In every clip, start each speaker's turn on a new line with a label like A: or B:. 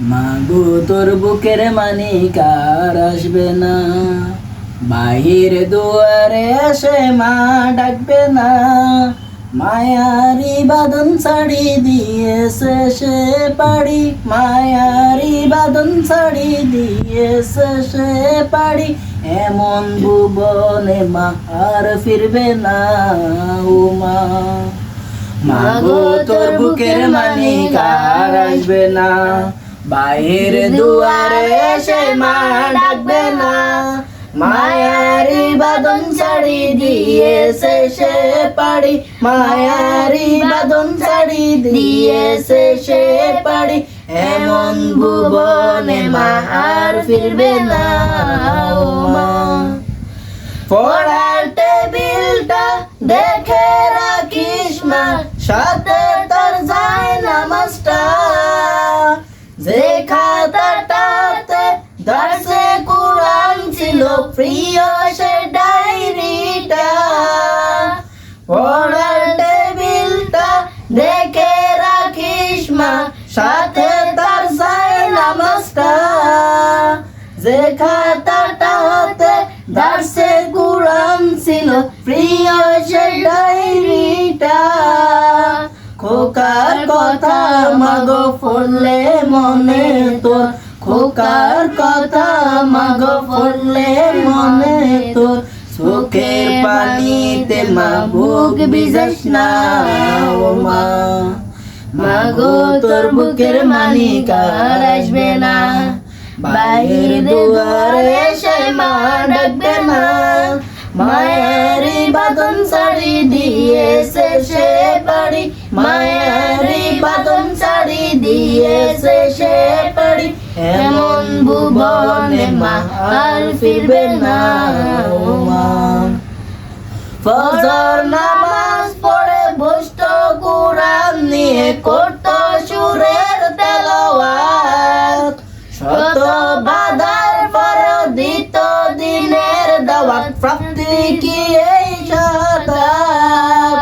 A: মাগো তোর বুকের মানিক আর আসবে না। বাহির দুয়ারে এসে মা ডাকবে না। মায়ারি বাদন শাড়ি দিয়েছে সে পাড়ি। মায়ারি বাদন শাড়ি দিয়েছে সে পাড়ি। এমন ভুবনে মা আর ফিরবে না ও মা। মাগো তোর বুকের মানিক আর আসবে না। বাইর দুয়ারে এসে মা ডাকবে না মায়ারি বাদন ছাড়ি দিয়েছে সে পাড়ি। মায়ারি বাদন ছাড়ি দিয়েছে সে পাড়ি। এমন ভুবনে মা আর ফিরবে না ও মা। পড়ার টেবিলটা দেখে রাখিস মা। সাথে সাথে তার সাই নামাজটা। যে খাতাটাতে দার্সে কোরআন ছিল, প্রিয় সে ডায়েরিটা খোকার কথা মাগো পড়লে মনে তোর। খোকার কথা মাগো পড়লে মনে তোর। চোখের পানিতে মা ভোগ বিজাস না, ও মা। মাগো, তোর বুকের মানিক আর আসবে না। বাইর দুয়ারে এসে মা ডাকবে না। মায়ারি বাদন শাড়ি দিয়েছে সে বাড়ি। মায়ারি বাদন শাড়ি দিয়েছে সে বাড়ি। এমন ভুবনে মা আর ফিরবে না ফজর নামাজ করত সুরের তেলাওয়াত। শত বাধার পরেও দিত দিনের দাওয়াত। প্রাপ্তি কি এই শতাব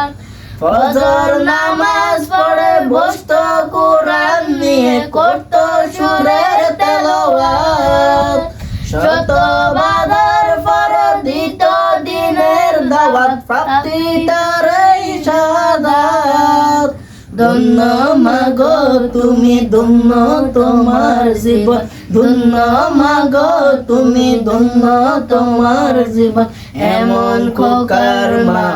A: ফজর নামাজ পড়ে বসত কোরআন নিয়ে করত ধন্য মাগো, তুমি ধন্য তোমার জীবন। ধন্য মাগো, তুমি ধন্য তোমার জীবন। এমন খোকার মা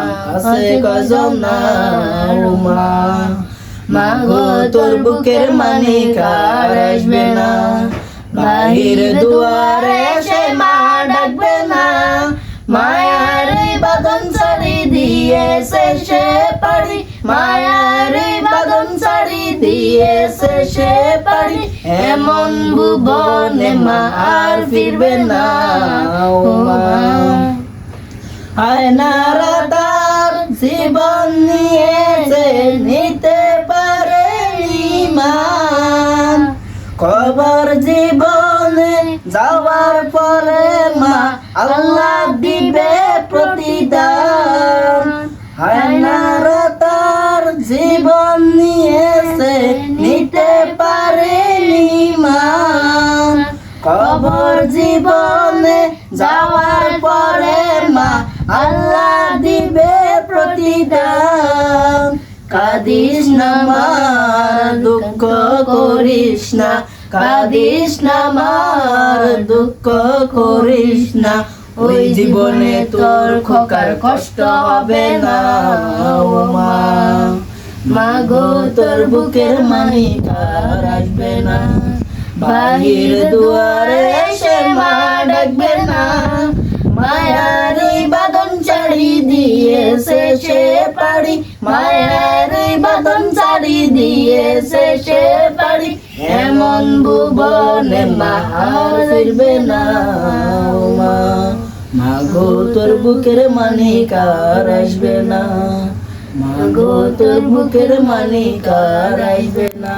A: তোর বুকের মানিক আর আসবে না। বাহির দুয়ারে সে মা ডাকবে না। মায়ার বাদন শাড়ি দিয়েছে সে বাদন শাড়ি দিয়েছে সে পাড়ি এমন ভুবনে মা আর ফিরবে না। আয়নারা তার জীবন নিয়েছে, নিতে পারে ইমান কবর জীবনে যাওয়ার পরে মা আল্লাহ দিবে প্রতিদান। জীবনে যাওয়ার পরে মা আল্লাহ দিবে প্রতিদান। কাদিস না মার দুঃখ করিস না। কাদিস না মার দুঃখ করিস না। ওই জীবনে তোর খোকার কষ্ট হবে না। ও মা মাগো তোর বুকের মানিক আর আসবে না। বাহির দুয়ারে দিয়েছে সে এমন ভুবনে মা আর ফিরবে না মা। মাগো, তোর বুকের মানিকার আসবে না। মাগো, তোর বুকের মানিকার আসবে না।